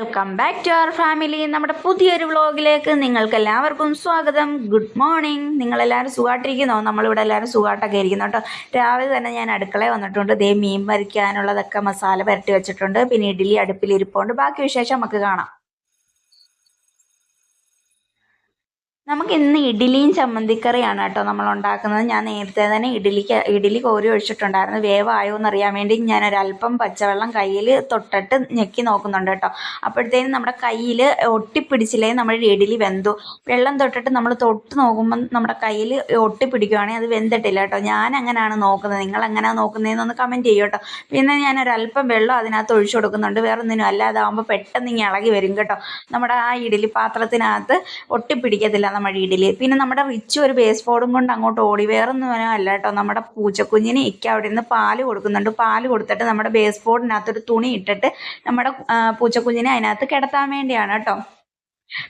Welcome back to our family നമ്മുടെ പുതിയൊരു വ്ളോഗിലേക്ക് നിങ്ങൾക്ക് എല്ലാവർക്കും സ്വാഗതം. ഗുഡ് മോർണിംഗ് നിങ്ങളെല്ലാവരും സുഖമായിട്ടിരിക്കുന്നോ? നമ്മളിവിടെ എല്ലാവരും സുഖമായിട്ടൊക്കെ ഇരിക്കുന്നു കേട്ടോ. രാവിലെ തന്നെ ഞാൻ അടുക്കളയിൽ വന്നിട്ടുണ്ട്. ദേ മീൻ വരയ്ക്കാനുള്ളതൊക്കെ മസാല പുരട്ടി വെച്ചിട്ടുണ്ട്. പിന്നെ ഇഡ്ഡലി അടുപ്പിലിരിപ്പുണ്ട്. ബാക്കി വിശേഷം നമുക്ക് കാണാം. നമുക്ക് ഇന്ന് ഇഡ്ഡലിയും ചമ്മന്തിക്കറിയാണ് കേട്ടോ നമ്മൾ ഉണ്ടാക്കുന്നത് ഞാൻ നേരത്തെ തന്നെ ഇഡ്ഡലിക്ക് ഇഡ്ഡലി കോരി ഒഴിച്ചിട്ടുണ്ടായിരുന്നു. വേവായോ എന്നറിയാൻ വേണ്ടി ഞാൻ പച്ചവെള്ളം കയ്യിൽ തൊട്ടിട്ട് ഞെക്കി നോക്കുന്നുണ്ട് കേട്ടോ. അപ്പോഴത്തേനും നമ്മുടെ കയ്യിൽ ഒട്ടിപ്പിടിച്ചില്ലേ നമ്മുടെ ഇഡ്ഡലി വെന്തു. വെള്ളം തൊട്ടിട്ട് നമ്മൾ തൊട്ട് നോക്കുമ്പം നമ്മുടെ കയ്യിൽ ഒട്ടിപ്പിടിക്കുവാണെങ്കിൽ അത് വെന്തിട്ടില്ല കേട്ടോ. ഞാൻ അങ്ങനെയാണ് നോക്കുന്നത്. നിങ്ങൾ എങ്ങനെയാണ് നോക്കുന്നതെന്നൊന്ന് കമന്റ് ചെയ്യൂ കേട്ടോ. പിന്നെ ഞാൻ വെള്ളം അതിനകത്ത് ഒഴിച്ചു കൊടുക്കുന്നുണ്ട്. വേറെ ഒന്നിനും അല്ലാതെ ആകുമ്പോൾ പെട്ടെന്ന് ഇങ്ങനെ ഇളകി വരും കേട്ടോ. നമ്മുടെ ആ ഇഡ്ഡലി പാത്രത്തിനകത്ത് ഒട്ടിപ്പിടിക്കത്തില്ല. നമ്മുടെ ഇഡലി പിന്നെ നമ്മുടെ റിച്ച് ഒരു ബേസ് ബോർഡും കൊണ്ട് അങ്ങോട്ട് ഓടി. വേറൊന്നും അല്ല കേട്ടോ. നമ്മുടെ പൂച്ചക്കുഞ്ഞിന് ഇക്ക അവിടെ നിന്ന് പാൽ കൊടുക്കുന്നുണ്ട്. പാൽ കൊടുത്തിട്ട് നമ്മുടെ ബേസ് ഫോർഡിനകത്തൊരു തുണി ഇട്ടിട്ട് നമ്മുടെ പൂച്ചക്കുഞ്ഞിനെ അതിനകത്ത് കിടത്താൻ വേണ്ടിയാണ് കേട്ടോ.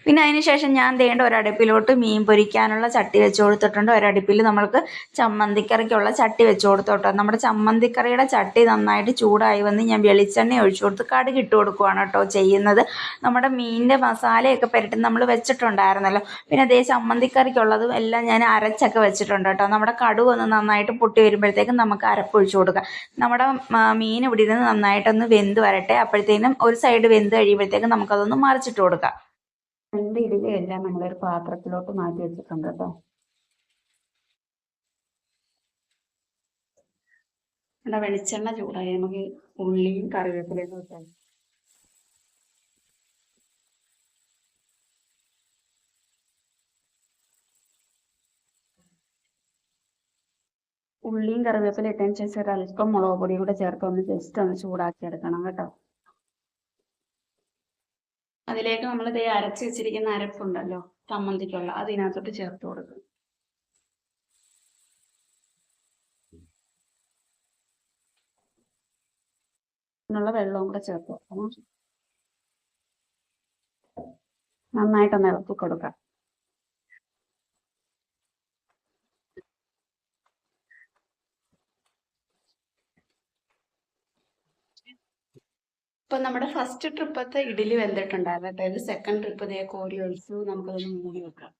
പിന്നെ അതിന് ശേഷം ഞാൻ ദേണ്ട ഒരടുപ്പിലോട്ട് മീൻ പൊരിക്കാനുള്ള ചട്ടി വെച്ച് കൊടുത്തിട്ടുണ്ട്. ഒരടുപ്പിൽ നമ്മൾക്ക് ചമ്മന്തിക്കറിക്കുള്ള ചട്ടി വെച്ച് കൊടുത്തോട്ടോ നമ്മുടെ ചമ്മന്തിക്കറിയുടെ ചട്ടി നന്നായിട്ട് ചൂടായി വന്ന് ഞാൻ വെളിച്ചെണ്ണ ഒഴിച്ചു കൊടുത്ത് കടുക് ഇട്ട് കൊടുക്കുവാണ് കേട്ടോ ചെയ്യുന്നത്. നമ്മുടെ മീനിന്റെ മസാലയൊക്കെ പുരട്ടി നമ്മൾ വെച്ചിട്ടുണ്ടായിരുന്നല്ലോ. പിന്നെ അതേ ചമ്മന്തിക്കറിക്കുള്ളതും എല്ലാം ഞാൻ അരച്ചൊക്കെ വെച്ചിട്ടുണ്ട് കേട്ടോ. നമ്മുടെ കടുക് ഒന്ന് നന്നായിട്ട് പൊട്ടി വരുമ്പോഴത്തേക്കും നമുക്ക് അരപ്പൊഴിച്ചു കൊടുക്കാം. നമ്മുടെ മീൻ ഇവിടെ ഇരുന്ന് നന്നായിട്ടൊന്ന് വെന്ത് വരട്ടെ. അപ്പോഴത്തേനും ഒരു സൈഡ് വെന്ത് കഴിയുമ്പോഴത്തേക്കും നമുക്കതൊന്ന് മറിച്ചിട്ട് കൊടുക്കാം. രണ്ട് എല്ലാം നമ്മളൊരു പാത്രത്തിലോട്ട് മാറ്റി വെച്ചിട്ടുണ്ട് കേട്ടോ. ഇവിടെ വെളിച്ചെണ്ണ ചൂടായി. നമുക്ക് ഉള്ളിയും കറിവേപ്പിലയും വെക്കാം. ഉള്ളിയും കറിവേപ്പില ഇട്ടതിന് ശേഷം ഒരു അല്പം മുളക് പൊടിയും കൂടെ ചേർത്ത് ഒന്ന് ജസ്റ്റ് ഒന്ന് ചൂടാക്കി എടുക്കണം കേട്ടോ. അതിലേക്ക് നമ്മൾ ദേ അരച്ച് വെച്ചിരിക്കുന്ന അരപ്പുണ്ടല്ലോ ചമ്മന്തിക്കുള്ള അത് ഇതിനകത്തോട്ട് ചേർത്ത് കൊടുക്കും. ുള്ള വെള്ളവും കൂടെ ചേർത്ത് കൊടുക്കണം. നന്നായിട്ടൊന്ന് ഇളക്കി കൊടുക്കാം. ഇപ്പൊ നമ്മുടെ ഫസ്റ്റ് ട്രിപ്പത്തെ ഇഡലി വെന്തിട്ടുണ്ടായിരുന്നു. ഇത് സെക്കൻഡ് ട്രിപ്പ് ഇതേ കോരി ഒഴിച്ചു നമുക്കതൊന്ന് മൂടി വെക്കാം.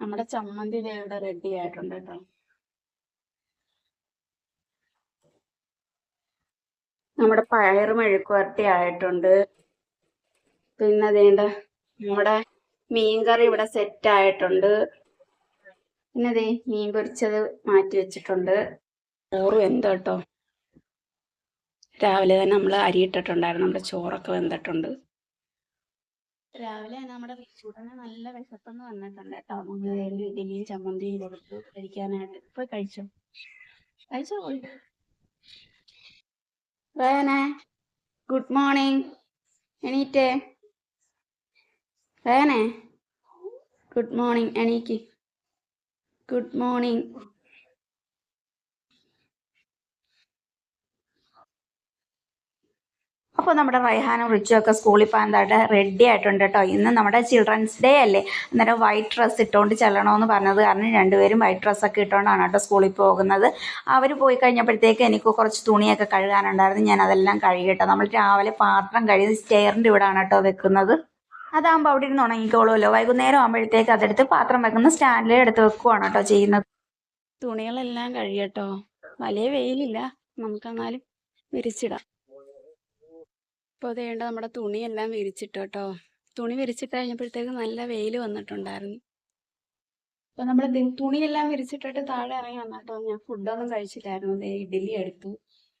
നമ്മുടെ ചമ്മന്തി ദേ ഇവിടെ റെഡി ആയിട്ടുണ്ട് കേട്ടോ. നമ്മുടെ പയറ് മെഴുക്കുവരട്ടി ആയിട്ടുണ്ട്. പിന്നെ അതേണ്ട നമ്മുടെ മീൻകറി ഇവിടെ സെറ്റ് ആയിട്ടുണ്ട്. പിന്നെ അതേ മീൻ പൊരിച്ചത് മാറ്റി വെച്ചിട്ടുണ്ട്. ചോറ് എന്താ കേട്ടോ. രാവിലെ തന്നെ നമ്മൾ അരിയിട്ടിട്ടുണ്ടായിരുന്നു നമ്മുടെ ചോറൊക്കെ വെന്തിട്ടുണ്ട്. രാവിലെ നമ്മുടെ ചൂടനെ നല്ല വിശപ്പെന്ന് വന്നിട്ടുണ്ട് കേട്ടോ. നമ്മൾ ഇഡലിയും ചമ്മന്തിയും കൊടുത്തു കഴിക്കാനായിട്ട്. പോയി കഴിച്ചോ? കഴിച്ചോ? റയാനെ ഗുഡ് മോർണിംഗ്. എണീറ്റേ. വേനെ ഗുഡ് മോർണിംഗ്. എണീക്ക്. Good morning. അപ്പോൾ നമ്മുടെ റൈഹാനും റിച്ചും ഒക്കെ സ്കൂളിൽ പോകാൻ താട്ട് റെഡി ആയിട്ടുണ്ട് കേട്ടോ. ഇന്ന് നമ്മുടെ ചിൽഡ്രൻസ് ഡേ അല്ലേ? അന്നേരം വൈറ്റ് ഡ്രസ്സ് ഇട്ടുകൊണ്ട് ചെല്ലണമെന്ന് പറഞ്ഞത് കാരണം രണ്ടുപേരും വൈറ്റ് ഡ്രസ്സൊക്കെ ഇട്ടുകൊണ്ടാണ് കേട്ടോ സ്കൂളിൽ പോകുന്നത്. അവർ പോയി കഴിഞ്ഞപ്പോഴത്തേക്ക് എനിക്ക് കുറച്ച് തുണിയൊക്കെ കഴുകാനുണ്ടായിരുന്നു. ഞാൻ അതെല്ലാം കഴുകിട്ടോ നമ്മൾ രാവിലെ പാത്രം കഴുകി സ്റ്റെയറിന്റെ ഇവിടെയാണ് കേട്ടോ വെക്കുന്നത്. അതാകുമ്പോൾ അവിടെ ഇരുന്ന് ഉണങ്ങിക്കോളുമല്ലോ. വൈകുന്നേരം ആകുമ്പോഴത്തേക്ക് അതെടുത്ത് പാത്രം വെക്കുന്ന സ്റ്റാൻഡിൽ എടുത്ത് വെക്കുവാണ് കേട്ടോ ചെയ്യുന്നത്. തുണികളെല്ലാം കഴുകട്ടോ വലിയ വെയിലില്ല. നമുക്കെന്നാലും വിരിച്ചിടാം. ഇപ്പോൾ അതേണ്ട നമ്മുടെ തുണിയെല്ലാം വിരിച്ചിട്ട് കേട്ടോ. തുണി വിരിച്ചിട്ട് കഴിഞ്ഞപ്പോഴത്തേക്ക് നല്ല വെയിൽ വന്നിട്ടുണ്ടായിരുന്നു. അപ്പൊ നമ്മൾ തുണിയെല്ലാം വിരിച്ചിട്ടിട്ട് താഴെ ഇറങ്ങി വന്നിട്ടോ ഞാൻ ഫുഡൊന്നും കഴിച്ചില്ലായിരുന്നു. അതേ ഇഡ്ഡലി എടുത്തു.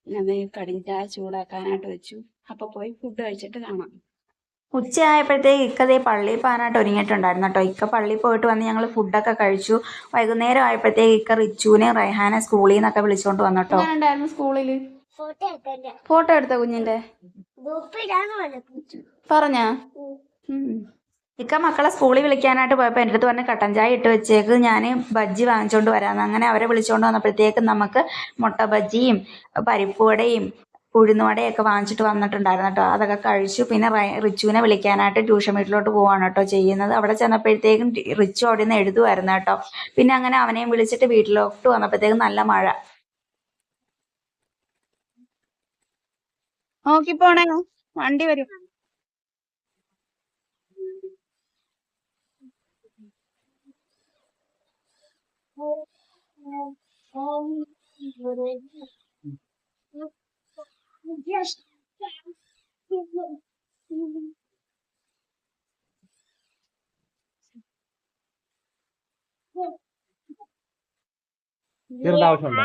പിന്നെ ദേ കടിഞ്ചായ ചൂടാക്കാനായിട്ട് വെച്ചു. അപ്പൊ പോയി ഫുഡ് കഴിച്ചിട്ട് കാണാം. ഉച്ചയായപ്പോഴത്തേക്ക് ഇക്കതേ പള്ളി പള്ളിയിൽ പോകാനായിട്ട് ഒരുങ്ങിയിട്ടുണ്ടായിരുന്നു കേട്ടോ. ഇക്ക പള്ളിയിൽ പോയിട്ട് വന്ന് ഞങ്ങൾ ഫുഡൊക്കെ കഴിച്ചു. വൈകുന്നേരം ആയപ്പോഴത്തേക്ക് ഇക്ക റിച്ചുവിനെ റൈഹാനെ സ്കൂളിൽ നിന്നൊക്കെ വിളിച്ചുകൊണ്ട് വന്നു കേട്ടോ. സ്കൂളിൽ ഫോട്ടോ എടുത്ത കുഞ്ഞിന്റെ? പറഞ്ഞാ. ഇക്ക മക്കളെ സ്കൂളിൽ വിളിക്കാനായിട്ട് പോയപ്പോൾ എന്റെ അടുത്ത് പറഞ്ഞ് കട്ടൻ ചായ ഇട്ട് വെച്ചേക്ക് ഞാൻ ബജ്ജി വാങ്ങിച്ചുകൊണ്ട് വരാമെന്ന് അങ്ങനെ അവരെ വിളിച്ചുകൊണ്ട് വന്നപ്പോഴത്തേക്ക് നമുക്ക് മുട്ട ബജ്ജിയും പരിപ്പ് വടയും ഉഴുന്നുവടയൊക്കെ വാങ്ങിച്ചിട്ട് വന്നിട്ടുണ്ടായിരുന്നു കേട്ടോ. അതൊക്കെ കഴിച്ചു. പിന്നെ റിച്ചുവിനെ വിളിക്കാനായിട്ട് ട്യൂഷൻ വീട്ടിലോട്ട് പോവാണ് കേട്ടോ ചെയ്യുന്നത്. അവിടെ ചെന്നപ്പോഴത്തേക്കും റിച്ചു അവിടെ നിന്ന് എഴുതുമായിരുന്നു കേട്ടോ. പിന്നെ അങ്ങനെ അവനെയും വിളിച്ചിട്ട് വീട്ടിലോട്ട് വന്നപ്പോഴത്തേക്കും നല്ല മഴ. നോക്കി പോണേ. വണ്ടി വരും. ചെറുതാവശ്യമുണ്ടോ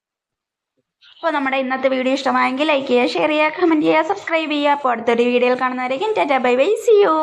അപ്പോൾ നമ്മുടെ ഇന്നത്തെ വീഡിയോ ഇഷ്ടമായെങ്കിൽ ലൈക്ക് ചെയ്യുക ഷെയർ ചെയ്യുക കമന്റ് ചെയ്യുക സബ്സ്ക്രൈബ് ചെയ്യുക. അപ്പോൾ അടുത്തൊരു വീഡിയോയിൽ കാണുന്നവരേക്കും tata bye bye see you